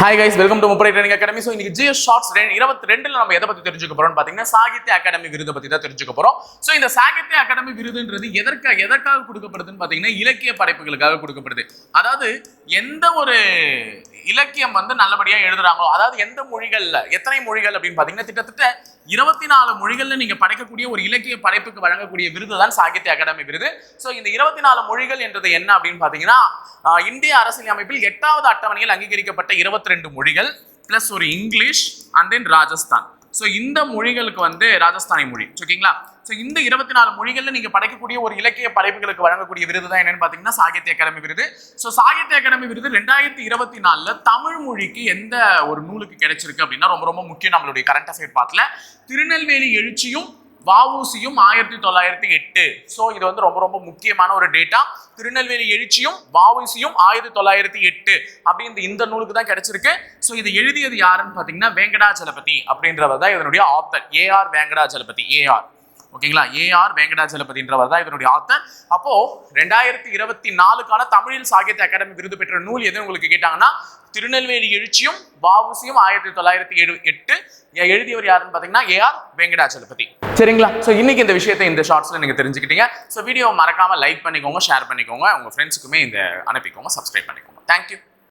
Hi guys welcome to முப்படை training academy so இன்னைக்கு GS shorts இருபத்தி ரெண்டுல நம்ம எதை பத்தி தெரிஞ்சுக்க போறோம்னு பாத்தீங்கன்னா சாகித்ய அகாடமி விருதை பத்தி தான் தெரிஞ்சுக்க போறோம். ஸோ இந்த சாகித்ய அகாடமி விருதுன்றது எதற்காக எதற்காக கொடுக்கப்படுதுன்னு பாத்தீங்கன்னா இலக்கிய படைப்புகளுக்காக கொடுக்கப்படுது. அதாவது எந்த ஒரு இலக்கியம் வந்து நல்லபடியா எழுதுறாங்களோ அதாவது எந்த மொழிகள்ல எத்தனை மொழிகள் அப்படின்னு பாத்தீங்கன்னா கிட்டத்தட்ட இருபத்தி நாலு மொழிகள்ல நீங்க படைக்கக்கூடிய ஒரு இலக்கிய படைப்புக்கு வழங்கக்கூடிய விருது தான் சாகித்ய அகாடமி விருது. ஸோ இந்த இருபத்தி நாலு மொழிகள் என்றது என்ன அப்படின்னு பாத்தீங்கன்னா இந்திய அரசியல் அமைப்பில் எட்டாவது அட்டவணையில் அங்கீகரிக்கப்பட்ட இருபத்தி ரெண்டு மொழிகள் பிளஸ் ஒரு English and then Rajasthan. So இந்த மொழிகளுக்கு வந்து ராஜஸ்தானி மொழி. ஓகேங்களா? ஸோ இந்த இருபத்தி நாலு மொழிகளில் நீங்கள் படைக்கக்கூடிய ஒரு இலக்கிய படைப்புகளுக்கு வழங்கக்கூடிய விருது தான் என்னன்னு பார்த்தீங்கன்னா சாகித்ய அகாடமி விருது. ஸோ சாகித்ய அகாடமி விருது ரெண்டாயிரத்தி இருபத்தி நாலில் தமிழ் மொழிக்கு எந்த ஒரு நூலுக்கு கிடைச்சிருக்கு அப்படின்னா ரொம்ப ரொம்ப முக்கியம் நம்மளுடைய கரண்ட் அஃபேர் பார்த்துல திருநெல்வேலி எழுச்சியும் வஉசியும் ஆயிரத்தி தொள்ளாயிரத்தி எட்டு. ஸோ இது வந்து ரொம்ப ரொம்ப முக்கியமான ஒரு டேட்டா திருநெல்வேலி எழுச்சியும் வஉசியும் ஆயிரத்தி தொள்ளாயிரத்தி எட்டு அப்படின்ற இந்த நூலுக்கு தான் கிடைச்சிருக்கு. ஸோ இது எழுதியது யாருன்னு பார்த்தீங்கன்னா வேங்கடாச்சலபதி அப்படின்றவர் தான் இதனுடைய ஆத்தர் ஏஆர் வெங்கடாச்சலபதி ஏஆர் ஓகேங்களா? ஏஆர் வெங்கடாச்சலபதின்றவர் தான் இதனுடைய ஆத்தர் அப்போ ரெண்டாயிரத்தி இருபத்தி நாலுக்கான தமிழில் சாகித்ய அகாடமி விருது பெற்ற நூல் எது உங்களுக்கு கேட்டாங்கன்னா திருநெல்வேலி எழுச்சியும் வஉசியும் ஆயிரத்தி தொள்ளாயிரத்தி எழு எட்டு. எழுதியவர் யாருன்னு பார்த்தீங்கன்னா ஏஆர் வெங்கடாச்சலபதி சரிங்களா? ஸோ இன்னைக்கு இந்த விஷயத்தை இந்த ஷார்ட்ஸ்ல நீங்க தெரிஞ்சுக்கிட்டீங்க. ஸோ வீடியோ மறக்காம லைக் பண்ணிக்கோங்க ஷேர் பண்ணிக்கோங்க. உங்க ஃப்ரெண்ட்ஸுக்குமே இந்த அனுப்பிக்கோங்க சப்ஸ்கிரைப் பண்ணிக்கோங்க. தேங்க்யூ